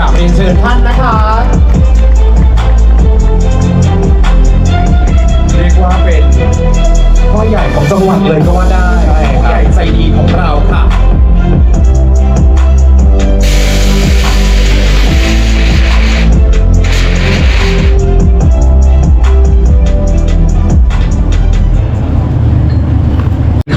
กับเรียนเชิญท่านนะคะ เรียกว่าเป็นพ่อใหญ่ของจังหวัดเลยก็ว่าได้พ่อใหญ่ใจดีของเราค่ะ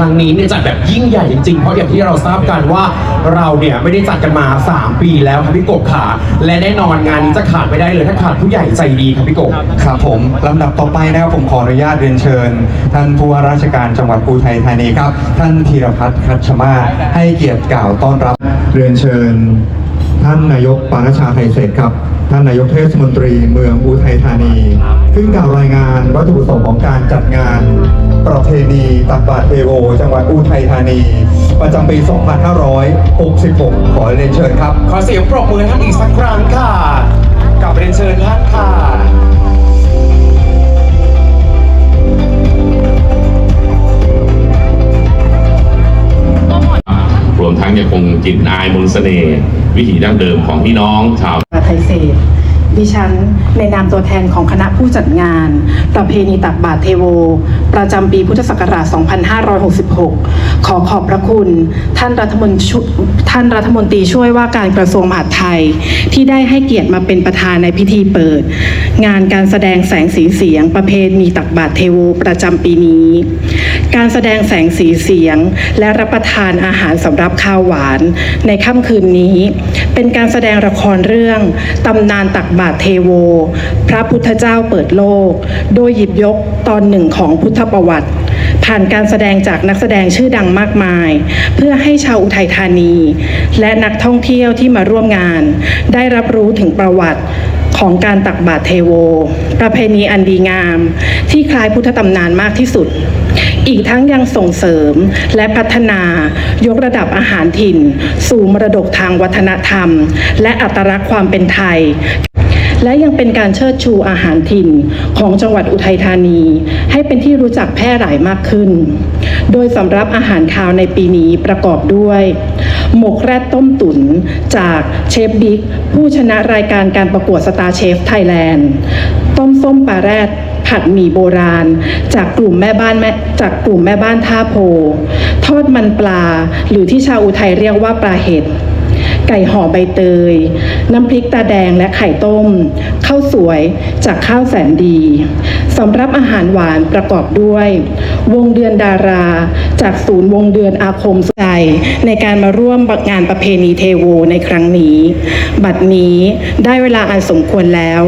รั้งนี้เนี่ยจัดแบบยิ่งใหญ่จริงๆ เพราะอย่างที่เราทราบกันว่าเราเนี่ยไม่ได้จัดกันมา 3 ปีแล้วครับพี่กบขา และแน่นอนงานนี้จะขาดไม่ได้เลยถ้าขาดผู้ใหญ่ใจดีครับพี่กบ ครับผมลำดับต่อไปนะครับผมขออนุญาตเรียนเชิญ ท่านผู้ว่าราชการจังหวัดอุทัยธานีครับ ท่านธีรพัฒน์คัชมาศให้เกียรติกล่าวต้อนรับ เรียนเชิญ ท่านนายกปานชาไทยเศรษฐ์ครับ ท่านนายกเทศมนตรีเมืองอุทัยธานีขึ้นกล่าวรายงานวัตถุประสงค์ของการจัดงาน ประเพณีตักบาตรเทโว จังหวัดอุทัยธานี ประจำปี 2566 ขอเรียนเชิญครับ ขอเสียงปรบมือท่านอีกสักครั้งค่ะ กับเรียนเชิญท่านค่ะ วมทั้งยังคงกลิ่นอายมนต์เสน่ห์วิถีดั้งเดิมของพี่น้องชาวไทยเศษดิฉันในนามตัวแทนของคณะผู้จัดงาน ประเพณีตักบาตรเทโว ประจำปีพุทธศักราช 2566 ขอขอบพระคุณ ท่านรัฐมนตรีช่วยท่านรัฐมนตรีช่วยว่าการกระทรวงมหาดไทย ที่ได้ให้เกียรติมาเป็นประธานในพิธีเปิด งานการแสดงแสงสีเสียงประเพณีตักบาตรเทโวประจำปีนี้ การแสดงแสงสีเสียง และรับประทานอาหารสำหรับข้าวหวาน ในค่ำคืนนี้ เป็นการแสดงละครเรื่องตำนานตักบาตรเทโว พระพุทธเจ้าเปิดโลก โดยหยิบยกตอนหนึ่งของพุทธประวัติ ผ่านการแสดงจากนักแสดงชื่อดังมากมาย เพื่อให้ชาวอุทัยธานี และนักท่องเที่ยวที่มาร่วมงาน ได้รับรู้ถึงประวัติของการตักบาตรเทโว ประเพณีอันดีงาม ที่คล้ายพุทธตำนานมากที่สุด อีกทั้งยังส่งเสริมและพัฒนายกระดับอาหารถิ่น สู่มรดกทางวัฒนธรรม และอัตลักษณ์ความเป็นไทย และยังเป็นการเชิดชูอาหารถิ่นของจังหวัดอุทัยธานี ให้เป็นที่รู้จักแพร่หลายมากขึ้น โดยสำหรับอาหารคาวในปีนี้ประกอบด้วย หมกแรดต้มตุ๋นจากเชฟบิ๊กผู้ชนะรายการการประกวดสตาร์เชฟไทยแลนด์ต้มส้มปลาแรดผัดหมี่โบราณ จากกลุ่มแม่บ้านแม่จากกลุ่มแม่บ้านท่าโพ ทอดมันปลาหรือที่ชาวอุทัยเรียกว่าปลาเห็ดไก่ห่อใบเตย น้ำพริกตาแดงและไข่ต้ม ข้าวสวยจากข้าวแสนดี สำรับอาหารหวานประกอบด้วย วงเดือนดารา จากศูนย์วงเดือนอาคมใจในการมาร่วมงานประเพณีเทโวในครั้งนี้ บัดนี้ได้เวลาอันสมควรแล้ว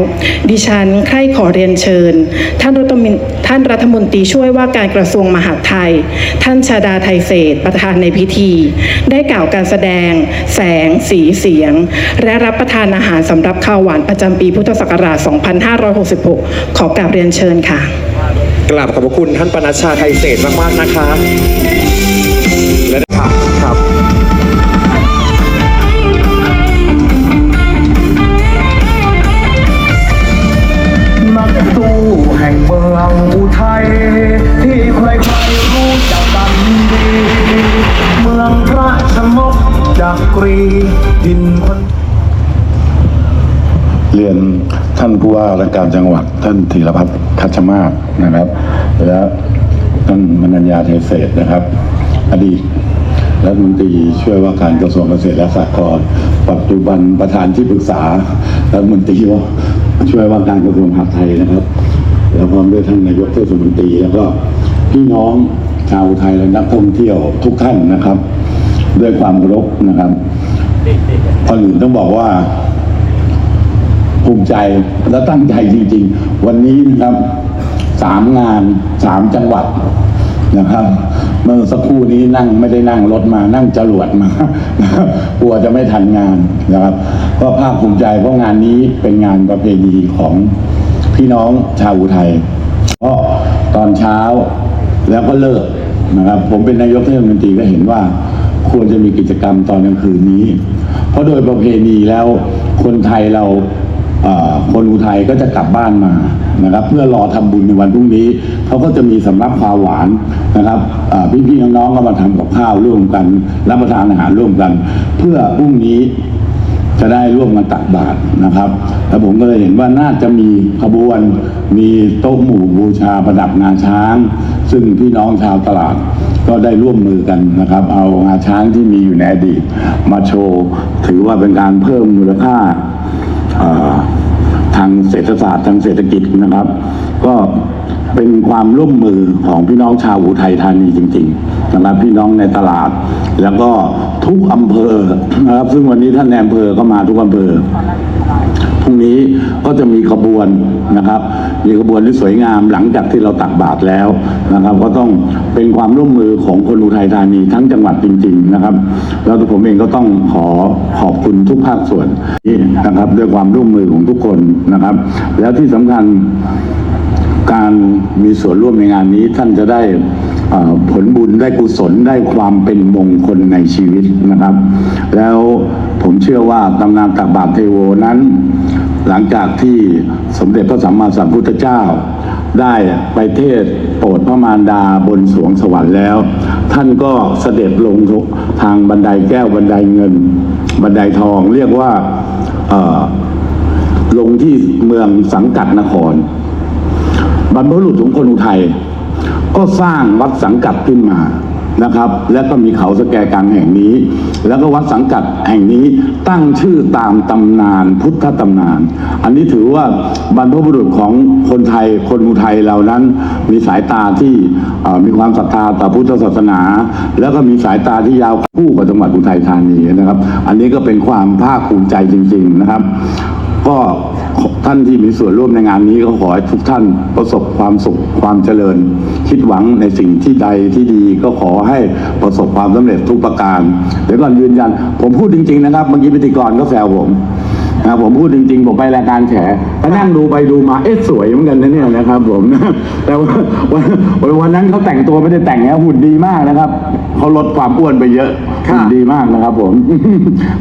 ดิฉันใคร่ขอเรียนเชิญ ท่านรัฐมนท่านรัฐมนตรีช่วยว่าการกระทรวงมหาดไทย ท่านชาดาไทยเศรษฐประธานในพิธี ได้กล่าวการแสดง แสง สีเสียง และรับประทานอาหารสำหรับข้าวหวานประจำปีพุทธศักราช 2566 ขอกราบเรียนเชิญค่ะ กราบขอบพระคุณท่านปนัชชาไทยเศรษฐ์มาก ๆ นะคะ และครับครับนักสู้แห่งเมืองอุทัยที่ใครๆรู้จักกันดี เมืองพระชนกจักรีดินคน เรียน ท่านผู้ว่าราชการจังหวัด ท่านธีรพัฒน์คัชมาศนะครับ และท่านมนัญญาไทเศษนะครับ อดีตรัฐมนตรีช่วยว่าการกระทรวงเกษตรและสหกรณ์ปัจจุบันประธานที่ปรึกษารัฐมนตรีว่าช่วยว่าการกระทรวงมหาดไทยนะครับแล้วพร้อมด้วยท่านนายกเทศมนตรีแล้วก็พี่น้องชาวไทยและนักท่องเที่ยวทุกท่านนะครับ ด้วยความเคารพนะครับก่อนอื่นต้องบอกว่า ภูมิใจและตั้งใจจริง ๆ วันนี้นะครับสามงานสามจังหวัดนะครับเมื่อสักครู่นี้นั่งไม่ได้นั่งรถมานั่งจรวดมานะครับกลัวจะไม่ทันงานนะครับก็ภาคภูมิใจเพราะงานนี้เป็นงานประเพณีของพี่น้องชาวอุทัยเพราะตอนเช้าแล้วก็เลิกนะครับ ผมเป็นนายกเทศมนตรีก็เห็นว่าควรจะมีกิจกรรมตอนกลางคืนนี้ เพราะโดยประเพณีแล้วคนไทยเรา คนอุทัยก็จะกลับบ้านมานะครับ เพื่อรอทำบุญในวันพรุ่งนี้เขาก็จะมีสำรับความหวานนะครับพี่ๆน้องๆก็มาทำกับข้าวร่วมกัน รับประทานอาหารร่วมกัน เพื่อพรุ่งนี้จะได้ร่วมกันตักบาตรนะครับ แล้วผมก็เลยเห็นว่าน่าจะมีขบวน มีโต๊ะหมู่บูชาประดับงาช้าง ซึ่งพี่น้องชาวตลาดก็ได้ร่วมมือกันนะครับ เอางาช้างที่มีอยู่ในอดีตมาโชว์ ถือว่าเป็นการเพิ่มมูลค่า ทางเศรษฐศาสตร์ทางเศรษฐกิจนะครับ ก็เป็นความร่วมมือของพี่น้องชาวอุทัยธานีจริง ๆ นะครับพี่น้องในตลาด แล้วก็ทุกอำเภอนะครับ ซึ่งวันนี้ท่านแอมเภอก็มาทุกอำเภอ พรุ่งนี้ก็จะมีขบวนนะครับ มีขบวนที่สวยงามหลังจากที่เราตักบาตรแล้วนะครับ ก็ต้องเป็นความร่วมมือของคนอุทัยธานีทั้งจังหวัดจริง ๆนะครับ แล้วผมเองก็ต้องขอขอบคุณทุกภาคส่วนนะครับ ด้วยความร่วมมือของทุกคนนะครับ แล้วที่สำคัญ การมีส่วนร่วมในงานนี้ท่านจะได้ผลบุญได้กุศลได้ความเป็นมงคลในชีวิตนะครับ แล้วผมเชื่อว่าตำนานตักบาตรเทโวนั้น หลังจากที่สมเด็จพระสัมมาสัมพุทธเจ้า ได้ไปเทศโปรดพระมารดาบนสวงสวรรค์แล้ว ท่านก็เสด็จลงทางบันไดแก้วบันไดเงิน บันไดทองเรียกว่าลงที่เมืองสังกัดนคร บรรพบุรุษของคนอุทัยก็สร้างวัดสังกัดขึ้นมานะครับ และก็มีเขาสแกกังแห่งนี้ แล้วก็วัดสังกัดแห่งนี้ตั้งชื่อตามตำนานพุทธตำนาน อันนี้ถือว่าบรรพบุรุษของคนไทยคนอุทัยเรานั้น มีสายตาที่มีความศรัทธาต่อพุทธศาสนา แล้วก็มีสายตาที่ยาวคู่กับจังหวัดอุทัยธานีนะครับ อันนี้ก็เป็นความภาคภูมิใจจริง ๆนะครับ ก็ ท่านที่มีส่วนร่วมในงานนี้ก็ขอให้ทุกท่านประสบความสุขความเจริญ คิดหวังในสิ่งที่ใดที่ดีก็ขอให้ประสบความสำเร็จทุกประการ เดี๋ยวก่อนยืนยัน ผมพูดจริง ๆ นะครับเมื่อกี้พิธีกรก็แซวผมนะผมพูดจริงๆ ผมไปรายการแฉก็นั่งดูไปดูมาเอ๊ะสวยเหมือนกันนะเนี่ยนะครับ ผมแต่ว่าวันวันนั้นเขาแต่งตัวไม่ได้แต่งนะหุ่นดีมากนะครับเขาลดความอ้วนไปเยอะหุ่นดีมากนะครับ ผม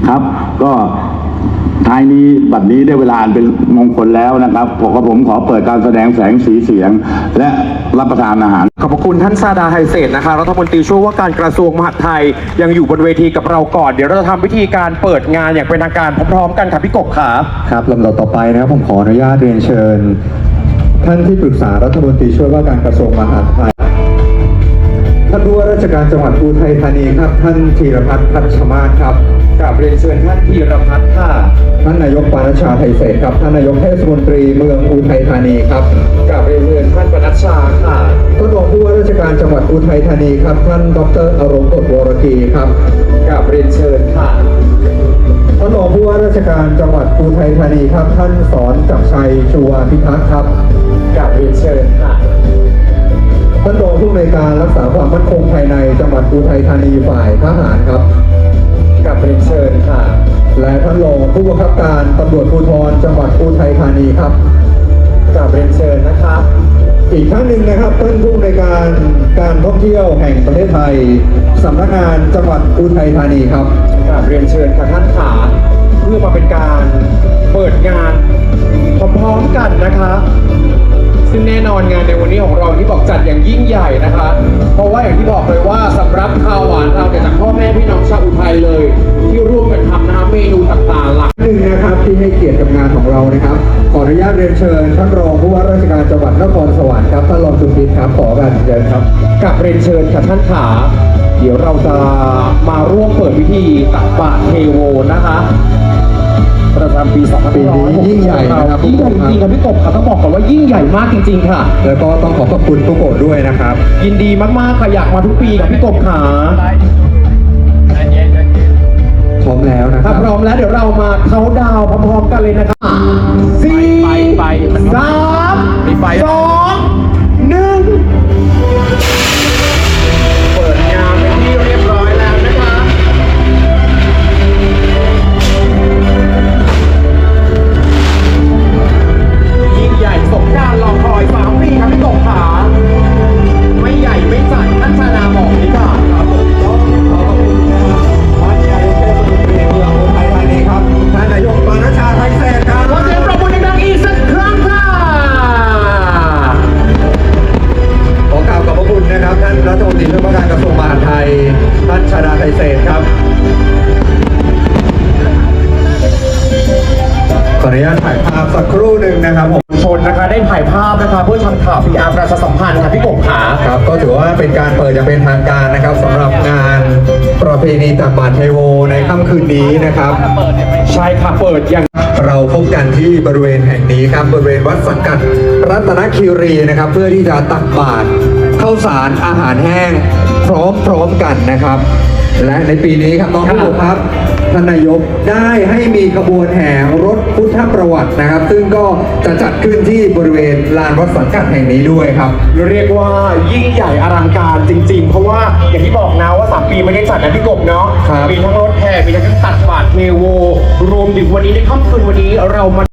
ครับ ก็ ท้ายนี้บัดนี้ได้เวลาอันเป็นมงคลแล้วนะครับผมก็ผมขอเปิดการแสดงแสงสีเสียง และรับประทานอาหาร ขอบพระคุณท่านซาดาไฮเศษนะคะรัฐมนตรีช่วยว่าการกระทรวงมหาดไทยยังอยู่บนเวทีกับเราก่อน เดี๋ยวเราจะทำวิธีการเปิดงานอย่างเป็นทางการพร้อมๆกันค่ะพี่กบขาครับลำดับต่อไปนะครับผมขออนุญาตเรียนเชิญ ท่านที่ปรึกษารัฐมนตรีช่วยว่าการกระทรวงมหาดไทยท่านผู้ว่าราชการจังหวัดอุทัยธานีครับ ท่านธีรพัฒน์พัชมาศครับ กราบเรียนเชิญท่านธีรพัฒน์ค่ะท่านนายกปานัชชาไทยเศษครับท่านนายกเทศมนตรีเมืองอุทัยธานีครับกราบเรียนเชิญท่านปนัชชาค่ะท่านรองผู้ว่าราชการจังหวัดอุทัยธานีครับท่านดรอารงกฎวรกีครับกราบเรียนเชิญค่ะท่านรองผู้ว่าราชการจังหวัดอุทัยธานีครับ ท่านสอนจักชัยชูวาพิทักษ์ครับกราบเรียนเชิญค่ะท่านรองผู้อำนวยการรักษาความมั่นคงภายในจังหวัดอุทัยธานีฝ่ายทหารครับ กับเรียนเชิญค่ะ และท่านรองผู้บังคับการตำรวจภูธรจังหวัดอุทัยธานีครับกับเรียนเชิญนะครับ อีกท่านหนึ่งนะครับท่านผู้ในการการท่องเที่ยวแห่งประเทศไทยสำนักงานจังหวัดอุทัยธานีครับกับเรียนเชิญค่ะท่านขาเพื่อมา นี้ของเราที่บอกจัดอย่างยิ่งใหญ่นะคะ เพราะว่าอย่างที่บอกเลยว่าสำหรับข้าวหวานเราเนี่ยจากพ่อแม่พี่น้องชาวอุทัยเลย ที่ร่วมกันทำนะคะเมนูต่างๆหลักหนึ่งนะครับที่ให้เกียรติกับงานของเรานะครับ ขออนุญาตเรียนเชิญท่านรองผู้ว่าราชการจังหวัดนครสวรรค์ครับท่านรองสุพิษครับขอการเชิญครับกับเรียนเชิญค่ะท่านขาเดี๋ยวเราจะมาร่วมเปิดพิธีตักบาตรเทโวนะคะ ประจำปี2560ปีนี้ยิ่งใหญ่นะครับ ยิ่งใหญ่จริงๆครับพี่กบค่ะต้องบอกก่อนว่ายิ่งใหญ่มากจริง ๆ ค่ะ แล้วก็ต้องขอขอบคุณทุกคนด้วยนะครับ ยินดีมากๆค่ะอยากมาทุกปีกับพี่กบขาพร้อมแล้วนะคถ้ารับพร้อมแล้วเดี๋ยวเรามาเขาน์ดาวน์พร้อมๆกันเลยนะครับสี่สามสอง ข่าว PR ประชาสัมพันธ์ค่ะพี่กบขาครับก็ถือว่าเป็นการเปิดอย่างเป็นทางการนะครับสำหรับงานประเพณีตักบาตรเทโวในค่ำคืนนี้นะครับใช่ค่ะเปิดอย่างเราพบกันที่บริเวณแห่งนี้ครับบริเวณวัดสังกัดรัตนคีรีนะครับ เพื่อที่จะตักบาตรข้าวสารอาหารแห้งพร้อมๆกันนะครับ และในปีนี้ครับน้องผู้ชมครับ ท่านนายกได้ให้มีขบวนแห่รถพุทธประวัตินะครับ ซึ่งก็จะจัดขึ้นที่บริเวณลานวัดสังกัดแห่งนี้ด้วยครับ เรียกว่ายิ่งใหญ่อลังการจริง ๆ เพราะว่าอย่างที่บอกนะว่า3ปีไม่ได้จัดนะพี่กบเนาะครับมีทั้งรถแห่มีทั้งตัดบาตรเทโวรวมถึงวันนี้ในค่ำคืนวันนี้เรามา